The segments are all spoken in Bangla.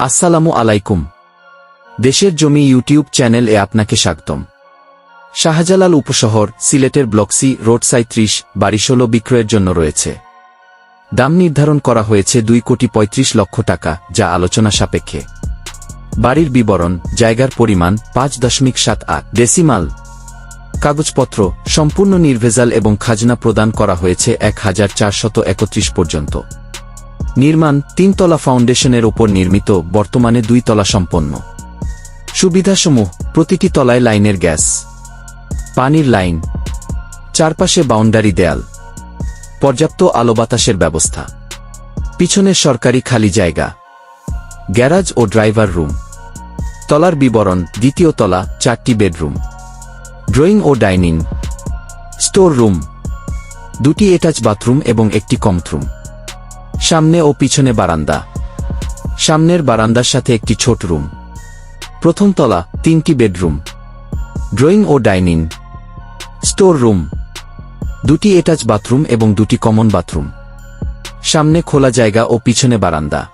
আসসালামু আলাইকুম। দেশের জমি ইউটিউব চ্যানেল এ আপনাকে স্বাগতম। শাহজালাল উপশহর, সিলেটের ব্লকসি রোড সাঁত্রিশ বাড়ি ষোলো বিক্রয়ের জন্য রয়েছে। দাম নির্ধারণ করা হয়েছে দুই কোটি পঁয়ত্রিশ লক্ষ টাকা, যা আলোচনা সাপেক্ষে। বাড়ির বিবরণ, জায়গার পরিমাণ, পাঁচ দশমিক সাত আট ডেসিমাল। কাগজপত্র, সম্পূর্ণ নির্ভেজাল এবং খাজনা প্রদান করা হয়েছে এক হাজার চারশত একত্রিশ পর্যন্ত। নির্মাণ তিনতলা ফাউন্ডেশনের ওপর নির্মিত, বর্তমানে দুই তলা সম্পন্ন। সুবিধাসমূহ, প্রতিটি তলায় লাইনের গ্যাস, পানির লাইন, চারপাশে বাউন্ডারি দেয়াল, পর্যাপ্ত আলো বাতাসের ব্যবস্থা, পিছনে সরকারি খালি জায়গা, গ্যারাজ ও ড্রাইভার রুম, তলার বিবরণ, দ্বিতীয় তলা, চারটি বেডরুম, ড্রয়িং ও ডাইনিং, স্টোর রুম, দুটি এটাচ বাথরুম এবং একটি কমথরুম সামনে ও পিছনে বারান্দা। সামনের বারান্দার সাথে একটি ছোট রুম। প্রথম তলা, তিনটি বেডরুম। ড্রয়িং ও ডাইনিং। Store room. দুটি এটাচ বাথরুম এবং দুটি কমন বাথরুম। সামনে খোলা জায়গা ও পিছনে বারান্দা।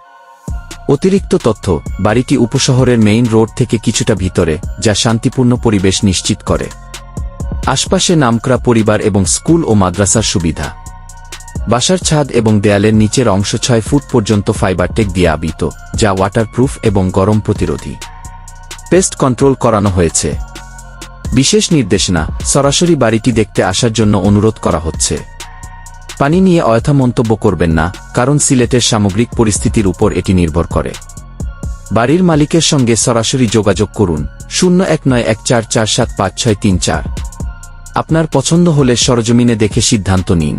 অতিরিক্ত তথ্য, বাড়িটি উপশহরের মেইন রোড থেকে কিছুটা ভিতরে, যা শান্তিপূর্ণ পরিবেশ নিশ্চিত করে। আশপাশে নামকরা পরিবার এবং স্কুল ও মাদ্রাসার সুবিধা। বাসার ছাদ এবং দেয়ালের নিচের অংশ ছয় ফুট পর্যন্ত ফাইবার টেক দিয়ে আবৃত, যা ওয়াটারপ্রুফ এবং গরম প্রতিরোধী। পেস্ট কন্ট্রোল করানো হয়েছে। বিশেষ নির্দেশনা সরাসরি বাড়িটি দেখতে আসার জন্য অনুরোধ করা হচ্ছে। পানি নিয়ে অয়থা মন্তব্য করবেন না, কারণ সিলেটের সামগ্রিক পরিস্থিতির উপর এটি নির্ভর করে। বাড়ির মালিকের সঙ্গে সরাসরি যোগাযোগ করুন, শূন্য এক নয় এক চার চার সাত পাঁচ ছয় তিন চার। আপনার পছন্দ হলে সরজমিনে দেখে সিদ্ধান্ত নিন।